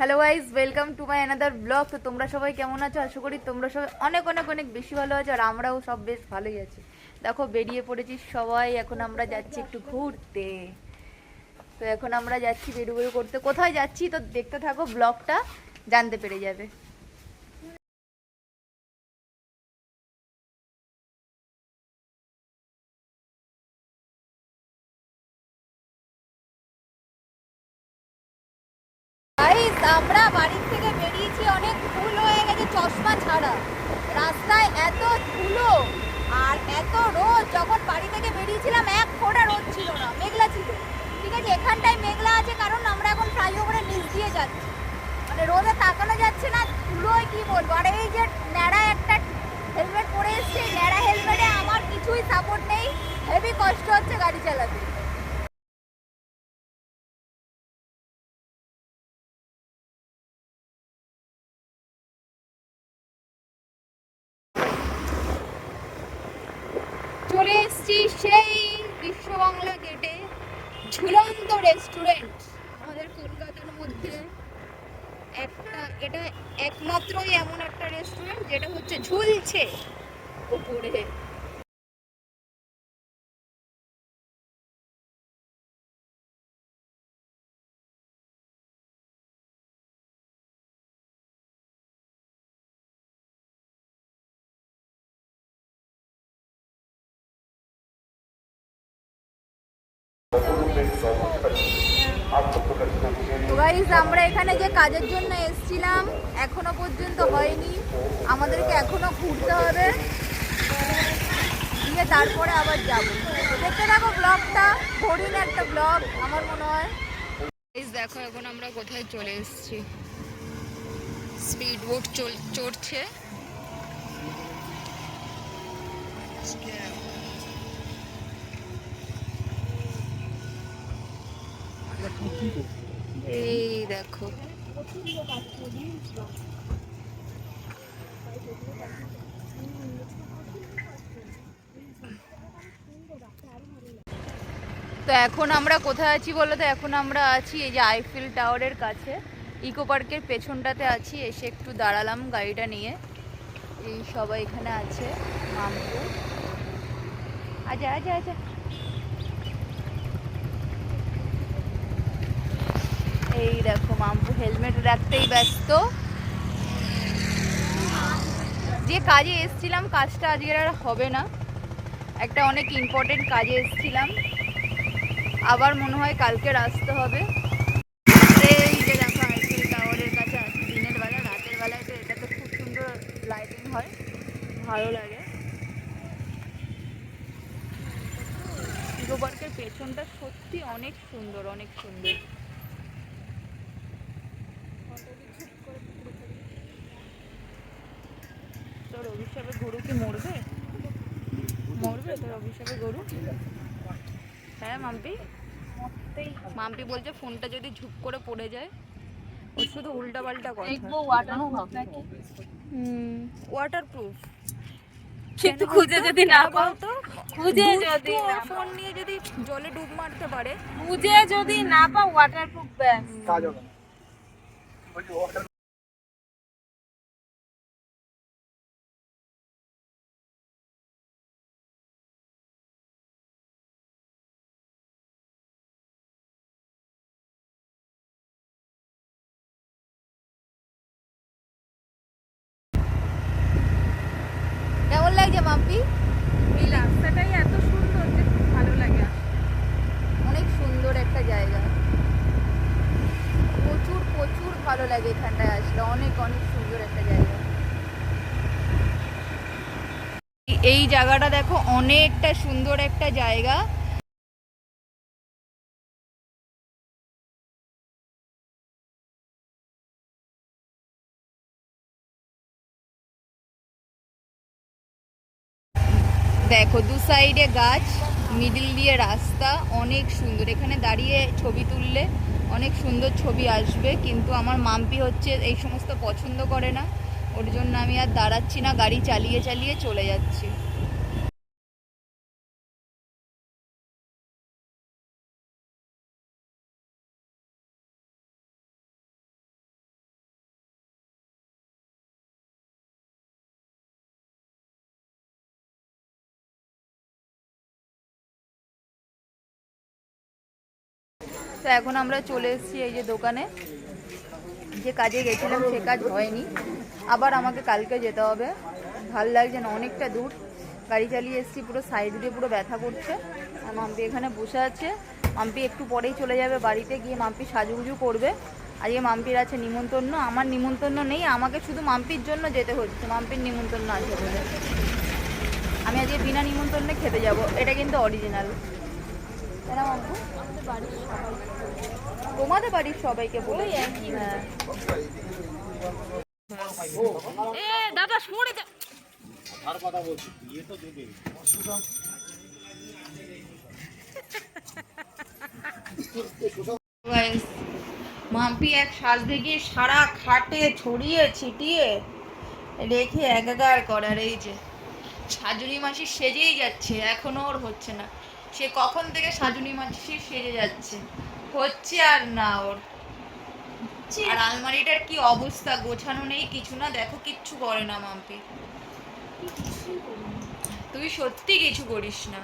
Hello guys welcome to my another vlog তো তোমরা সবাই কেমন আছো? আশা করি তোমরা সবাই অনেক অনেক অনেক বেশি ভালো আছো আর আমরাও সব বেশ ভালোই আছি। দেখো, বেরিয়ে পড়েছি সবাই। এখন আমরা যাচ্ছি একটু ঘুরতে। তো এখন আমরা যাচ্ছি বেরু বেরু করতে। কোথায় যাচ্ছি? তো দেখতে থাকো ব্লগটা জানতে পেরে যাবে। আমরা বাড়ির থেকে বেরিয়েছি, অনেক ভুল হয়ে গেছে চশমা ছাড়া। রাস্তায় এত ধুলো আর এত রোদ, যখন বাড়ি থেকে বেরিয়েছিলাম, এক ফোঁটা রোদ ছিল না, মেঘলা ছিল। ঠিক আছে, এখানটায় মেঘলা আছে কারণ আমরা এখন ফ্লাইওভারের নিচ দিয়ে যাচ্ছি। মানে রোদে তাকানো যাচ্ছে না, ধুলোয় কি বলব? আর এই যে ন্যাড়া একটা হেলমেট পরে এসছে ন্যাড়া হেলমেটে আমার কিছুই সাপোর্ট নেই। হেভি কষ্ট হচ্ছে গাড়ি চালাতে চলে এসেছি সেই বিশ্ব বাংলা গেটে ঝুলন্ত রেস্টুরেন্ট আমাদের কলকাতার মধ্যে একটা এটা একমাত্রই এমন একটা রেস্টুরেন্ট যেটা হচ্ছে ঝুলছে উপরে আমরা এখানে যে কাজের জন্য এসেছিলাম, এখনও পর্যন্ত হয়নি। আমাদেরকে এখনও ঘুরতে হবে। দিয়ে তারপরে আবার যাব। দেখতে থাকো ব্লগটা হরিণ একটা ব্লগ আমার মনে হয়। দেখো, এখন আমরা কোথায় চলে এসেছি। স্পিড বোট চড়ছে। এই দেখো। তো এখন আমরা কোথায় আছি বলো তো? এখন আমরা আছি এই যে আইফিল টাওয়ারের কাছে। ইকো পার্কের পেছনটাতে আছি, এসে একটু দাঁড়ালাম গাড়িটা নিয়ে। এই সবাই এখানে আছে মামপু আচ্ছা আচ্ছা আচ্ছা। এই দেখো মাম্পু হেলমেট রাখতেই ব্যস্ত। যে কাজে এসছিলাম, কাজটা আজকের আর হবে না। একটা অনেক ইম্পর্টেন্ট কাজে এসছিলাম। আবার মনে হয় কালকে আসতে হবে। এই যে দেখো কাছে আছি দিনের বেলা, রাতের বেলায় তো এটা তো খুব সুন্দর লাইটিং হয়। ভালো লাগে। পেছনটা সত্যি অনেক সুন্দর অনেক সুন্দর তোর অভিশাপে গরু কি মরবে মরবে গরু। হ্যাঁ মাম্পি? মাম্পি বলছে ফোনটা যদি ঝুপ করে পড়ে যায় ও শুধু উল্টা পাল্টা কথা ওয়াটার প্রুফ কিন্তু খুঁজে যদি না পাও তো খুঁজে যদি ফোন নিয়ে যদি জলে ডুব মারতে পারে। খুঁজে যদি না পাও ওয়াটারপ্রুফ ব্যাগ কেমন লাগছে মাম্পি এই রাস্তাটাই এত সুন্দর যে ভালো লাগে অনেক সুন্দর একটা জায়গা। প্রচুর প্রচুর ভালো লাগে এখানটায় আসলে। অনেক অনেক সুন্দর একটা জায়গা। এই জায়গাটা দেখো অনেকটা সুন্দর একটা জায়গা। দেখো, দু সাইডে গাছ মিডিল দিয়ে রাস্তা, অনেক সুন্দর। এখানে দাঁড়িয়ে ছবি তুললে অনেক সুন্দর ছবি আসবে, কিন্তু আমার মাম্পি হচ্ছে এই সমস্ত পছন্দ করে না। ওর জন্য আমি আর দাঁড়াচ্ছি না, গাড়ি চালিয়ে চালিয়ে চলে যাচ্ছি। তো এখন আমরা চলে এসেছি এই যে দোকানে। যে কাজে গেছিলাম, সে কাজ হয়নি। আবার আমাকে কালকে যেতে হবে। ভালো লাগছে না, অনেকটা দূর। গাড়ি চালিয়ে এসেছি, পুরো সাইড দিয়ে পুরো ব্যথা করছে। আর মাম্পি এখানে বসে আছে। মাম্পি একটু পরেই চলে যাবে বাড়িতে, গিয়ে মাম্পি সাজুগুজু করবে। আজকে মাম্পির আছে নিমন্ত্রণ। আমার নিমন্ত্রণ নেই, আমাকে শুধু মাম্পির জন্য যেতে হচ্ছে। মাম্পির নিমন্ত্রণ আছে বলে। আমি আজকে বিনা নিমন্ত্রণে খেতে যাব। এটা কিন্তু অরিজিনাল না মাম্পু? তোমাদের বাড়ির সবাইকে বলে। হ্যাঁ। এ দাদা Guys, মাম্পি এক সাজতে গিয়ে সারা খাটে ছড়িয়ে ছিটিয়ে রেখে একাকার করার এই যে সাজুনি মাসি সেজেই যাচ্ছে এখনও ওর হচ্ছে না। সে কখন থেকে সাজুনি মাসি সেজে যাচ্ছে। হচ্ছে আর না ওর। আর আলমারিটার কি অবস্থা? গোছানো নেই কিছু না দেখো কিচ্ছু করে না মাম্পি। তুই সত্যি কিছু করিস না।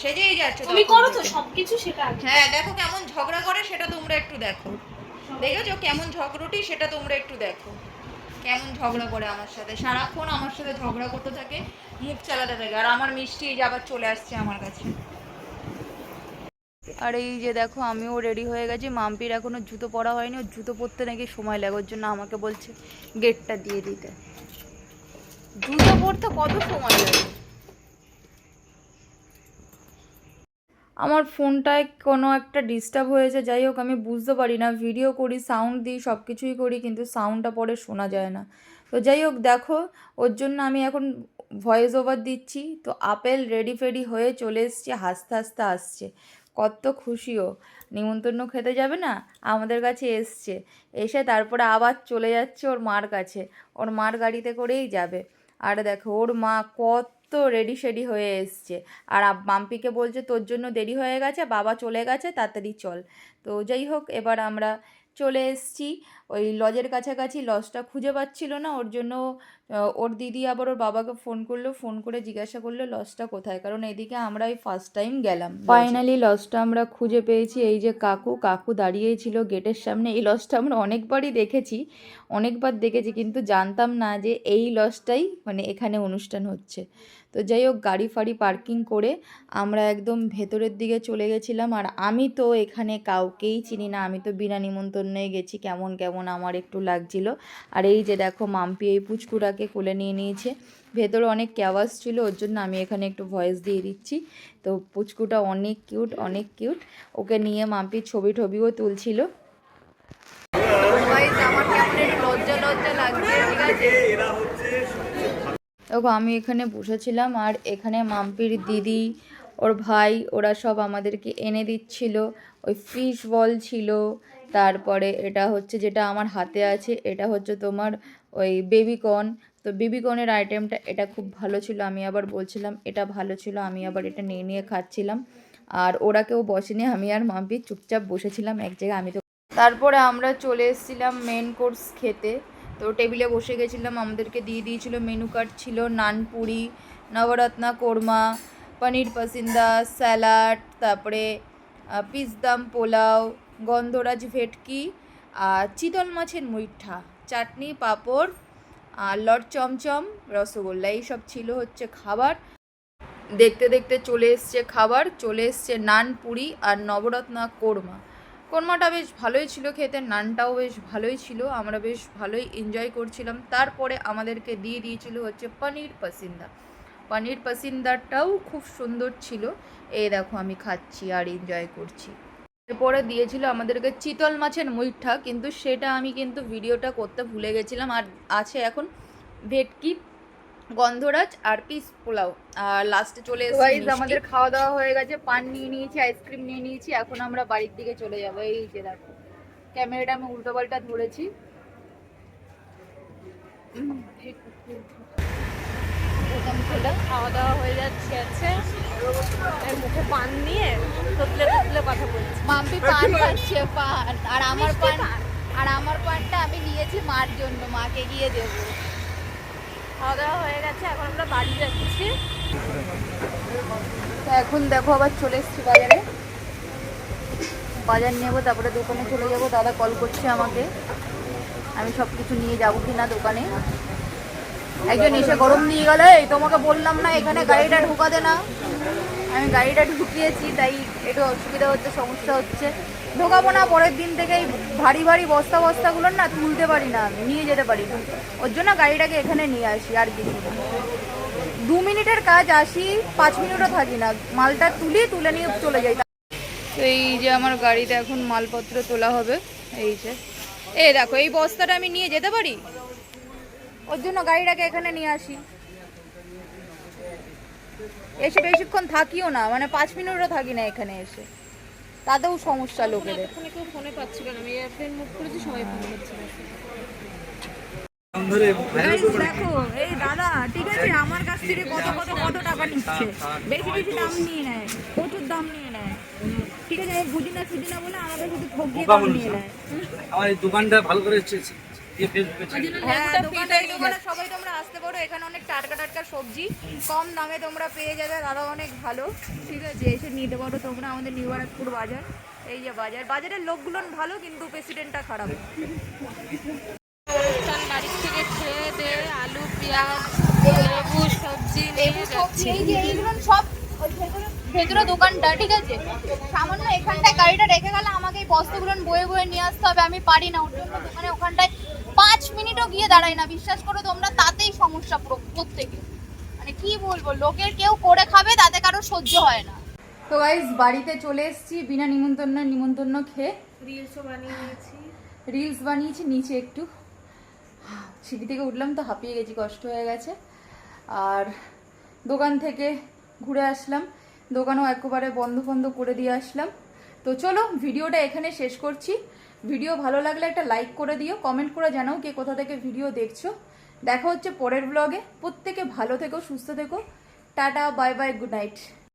সেজেই যাচ্ছে তুমি করো তো সবকিছু সেটা হ্যাঁ দেখো কেমন ঝগড়া করে সেটা তোমরা একটু দেখো। দেখেছ কেমন ঝগড়টি সেটা তোমরা একটু দেখো। কেমন ঝগড়া করে আমার সাথে? সারাক্ষণ আমার সাথে ঝগড়া করতে থাকে, মুখ চালাতে থাকে, আর আমার মিষ্টি এই যে আবার চলে আসছে আমার কাছে। আর এই যে দেখো, আমিও রেডি হয়ে গেছি। মাম্পির এখনও জুতো পরা হয়নি, ওর জুতো পরতে নাকি সময় লাগে, ওর জন্য আমাকে বলছে গেটটা দিয়ে দিতে। জুতো পরতে কত সময় লাগে? আমার ফোনটায় কোনো একটা ডিস্টার্ব হয়েছে, যাই হোক আমি বুঝতে পারি না। ভিডিও করি সাউন্ড দিই সব কিছুই করি, কিন্তু সাউন্ডটা পরে শোনা যায় না। তো যাই হোক, দেখো, ওর জন্য আমি এখন ভয়েস ওভার দিচ্ছি। তো আপেল রেডি ফেডি হয়ে চলে এসছে, হাসতে হাসতে আসছে। কত খুশিও নিমন্ত্রণ খেতে যাবে না? আমাদের কাছে এসছে। এসে তারপরে আবার চলে যাচ্ছে ওর মার কাছে। ওর মার গাড়িতে করেই যাবে। আর দেখো ওর মা কত রেডি শেডি হয়ে এসছে। আর বাম্পিকে বলছে, তোর জন্য দেরি হয়ে গেছে, বাবা চলে গেছে, তাড়াতাড়ি চল। তো যাই হোক, এবার আমরা চলে এসছি। ওই লজের কাছাকাছি লজটা খুঁজে পাচ্ছিল না, ওর জন্য ওর দিদি আবার ওর বাবাকে ফোন করল ফোন করে জিজ্ঞাসা করল লজটা কোথায়? কারণ এদিকে আমরা এই ফার্স্ট টাইম গেলাম। ফাইনালি লজটা আমরা খুঁজে পেয়েছি। এই যে কাকু কাকু দাঁড়িয়েই ছিল গেটের সামনে। এই লজটা আমরা অনেকবারই দেখেছি, অনেকবার দেখেছি, কিন্তু জানতাম না যে এই লজটাই মানে এখানে অনুষ্ঠান হচ্ছে। তো যাই হোক, গাড়ি ফাড়ি পার্কিং করে আমরা একদম ভেতরের দিকে চলে গেছিলাম। আর আমি তো এখানে কাউকেই চিনি না। আমি তো বিনা নিমন্ত্রণে গেছি। কেমন কেমন আমার একটু লাগছিল। আর এই যে দেখো মাম্পি, এই পুচকুটাকে কোলে নিয়ে নিয়েছে। ভেতরে অনেক ক্যাওয়াস ছিল ওর জন্য আমি এখানে একটু ভয়েস দিয়ে দিচ্ছি। তো পুচকুটা অনেক কিউট অনেক কিউট। ওকে নিয়ে মাম্পি ছবি টবিও তুলছিল আমার লজ্জা লজ্জা লাগছে? ঠিক আছে। দেখো আমি এখানে বসেছিলাম আর এখানে মাম্পির দিদি ওর ভাই ওরা সব আমাদেরকে এনে দিচ্ছিল। ওই ফিশ বল ছিল। তারপরে এটা হচ্ছে যেটা আমার হাতে আছে এটা হচ্ছে তোমার ওই বেবিকর্ন তো বেবিকর্নের আইটেমটা এটা খুব ভালো ছিল। আমি আবার বলছিলাম, এটা ভালো ছিল, আমি আবার এটা নিয়ে নিয়ে খাচ্ছিলাম। আর ওরা কেউ বসেনি, আমি আর মাম্পি চুপচাপ বসেছিলাম এক জায়গায়, আমি তো তারপরে আমরা চলে এসেছিলাম মেন কোর্স খেতে। তো টেবিলে বসে গেছিলাম, আমাদেরকে দিয়ে দিয়েছিল মেনু কার্ড ছিল নানপুরি নবরত্না কোরমা, পনির পাসিন্দা, স্যালাড, তারপরে পিসদাম পোলাও, গন্ধরাজ ভেটকি, আর চিতল মাছের মুইঠা, চাটনি, পাঁপড় লট চমচম, রসগোল্লা, এইসব ছিল হচ্ছে খাবার। দেখতে দেখতে চলে এসছে খাবার, চলে এসছে নান, পুরি আর নবরত্না কোরমা। কোরমাটা বেশ ভালোই ছিল খেতে, নানটাও বেশ ভালোই ছিল, আমরা বেশ ভালোই এনজয় করছিলাম। তারপরে আমাদেরকে দিয়ে দিয়েছিল হচ্ছে পনির পাসিন্দা। পনির পাসিন্দাটাও খুব সুন্দর ছিল। এই দেখো আমি খাচ্ছি আর এনজয় করছি। এরপরে দিয়েছিল আমাদেরকে চিতল মাছের মুইঠা কিন্তু সেটা আমি কিন্তু ভিডিওটা করতে ভুলে গেছিলাম। আর আছে এখন ভেটকি গন্ধরাজ আর পিস পোলাও। আর লাস্টে চলে এসেছে আমাদের খাওয়া দাওয়া হয়ে গেছে পান নিয়ে নিয়েছি আইসক্রিম নিয়ে নিয়েছি এখন আমরা বাড়ির দিকে চলে যাব। এই যে দেখো ক্যামেরাটা আমি উল্টো পাল্টা ধরেছি। প্রথম খেলাম খাওয়া দাওয়া হয়ে যাচ্ছে আছে। মুখে পান নিয়ে তোতলে তোতলে কথা বলছি। মাম্পি পান খাচ্ছে পান। আর আমার পান আর আমার পানটা আমি নিয়েছি মার জন্য মাকে গিয়ে দেবো। খাওয়া দাওয়া হয়ে গেছে এখন আমরা বাড়ি যাচ্ছি। তো এখন দেখো আবার চলে এসেছি বাজারে। বাজার নেব তারপরে দোকানে চলে যাব। দাদা কল করছে আমাকে। আমি সব কিছু নিয়ে যাব কি না দোকানে। একজন এসে গরম নিয়ে গেল, এই তোমাকে বললাম না, এখানে গাড়িটা ঢোকাতে না। আমি গাড়িটা ঢুকিয়েছি, তাই একটু অসুবিধা হচ্ছে, সমস্যা হচ্ছে। ঢোকাবো না, পরের দিন থেকে এই ভারী ভারী বস্তা বস্তাগুলো না তুলতে পারি না আমি, নিয়ে যেতে পারি না। ওর জন্য গাড়িটাকে এখানে নিয়ে আসি, আর কিছু না। দু মিনিটের কাজ, আসি, পাঁচ মিনিটও থাকি না। মালটা তুলি, তুলে নিয়ে চলে যাই। তো এই যে আমার গাড়িতে এখন মালপত্র তোলা হবে, এই যে। এ দেখো, এই বস্তাটা আমি নিয়ে যেতে পারি? ওর জন্য গাড়িটাকে এখানে নিয়ে আসি। এসে বেশিক্ষণ থাকিও না মানে পাঁচ মিনিটও থাকি না এখানে এসে। তাতেও সমস্যা লোকেদের। কেউ ফোনে পাচ্ছিল না আমি এয়ারপ্লেন মুভ করেছি সবাই ফোন করছিল দেখো এই দাদা ঠিক আছে আমার কাছ থেকে কত কত কত টাকা নিচ্ছে। বেশি বেশি দাম নিয়ে নেয় প্রচুর দাম নিয়ে নেয়। ঠিক আছে আমি বুঝি না সুঝি না বলে আমাদের শুধু ঠকিয়ে দাম নিয়ে নেয়। আমার এই দোকানটা ভালো করে দিয়ে ফেসবুকে হ্যাঁ দোকানে সবাই তোমরা আসতে পারো। এখানে অনেক টাটকা টাটকা সবজি। কম দামে তোমরা পেয়ে যাবে দাদা অনেক ভালো। ঠিক আছে এসে নিতে পারো তোমরা আমাদের নিউ ব্যারাকপুর বাজার। এই যে বাজার। বাজারের লোকগুলো ভালো কিন্তু প্রেসিডেন্টটা খারাপ। বাড়ির থেকে খেয়ে দিয়ে আলু পেঁয়াজ লেবু সবজি নিয়ে যাচ্ছি। এই যে এইগুলো সব ভেতরে ভেতরে দোকানটা ঠিক আছে? সামান্য এখানটায় গাড়িটা রেখে গেলে আমাকে এই বস্তাগুলো বয়ে বয়ে নিয়ে আসতে হবে আমি পারি না। ওর জন্য দোকানে ওখানটায় পাঁচ মিনিটও গিয়ে দাঁড়াই না। বিশ্বাস করো তোমরা তাতেই সমস্যা পুরো- প্রত্যেকে। মানে কি বলব লোকের কেউ করে খাবে তাতে কারও সহ্য হয় না। তো গাইজ বাড়িতে চলে এসেছি বিনা নিমন্ত্রণ নিমন্ত্রণ খেয়ে। রিলসও বানিয়েছি রিলস বানিয়েছি নিচে একটু। সিঁড়ি থেকে উঠলাম তো হাঁপিয়ে গেছি কষ্ট হয়ে গেছে। আর দোকান থেকে ঘুরে আসলাম। দোকানও একেবারে বন্ধ বন্ধ করে দিয়ে আসলাম। তো চলো ভিডিওটা এখানে শেষ করছি। ভিডিও ভালো লাগলে একটা লাইক করে দিও কমেন্ট করে জানাও কে কোথা থেকে ভিডিও দেখছ। দেখা হচ্ছে পরের ব্লগে প্রত্যেকে ভালো থেকো, সুস্থ থেকো। Tata bye bye good night